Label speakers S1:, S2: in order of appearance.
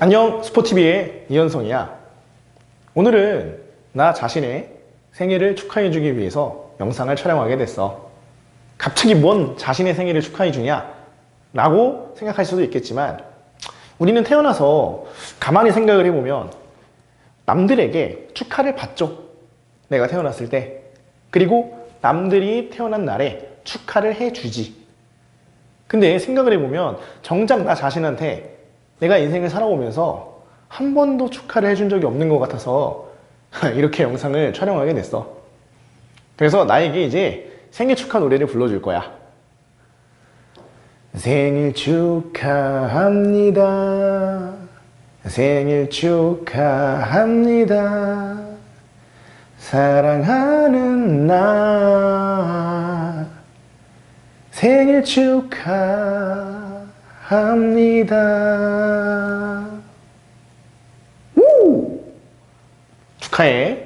S1: 안녕 스포티비의 이현성이야. 오늘은 나 자신의 생일을 축하해주기 위해서 영상을 촬영하게 됐어. 갑자기 뭔 자신의 생일을 축하해주냐? 라고 생각할 수도 있겠지만 우리는 태어나서 가만히 생각을 해보면 남들에게 축하를 받죠. 내가 태어났을 때. 그리고 남들이 태어난 날에 축하를 해주지. 근데 생각을 해보면 정작 나 자신한테 내가 인생을 살아오면서 한 번도 축하를 해준 적이 없는 것 같아서 이렇게 영상을 촬영하게 됐어. 그래서 나에게 이제 생일 축하 노래를 불러줄 거야. 생일 축하합니다. 생일 축하합니다. 사랑하는 나 생일 축하 합니다. 우! 축하해.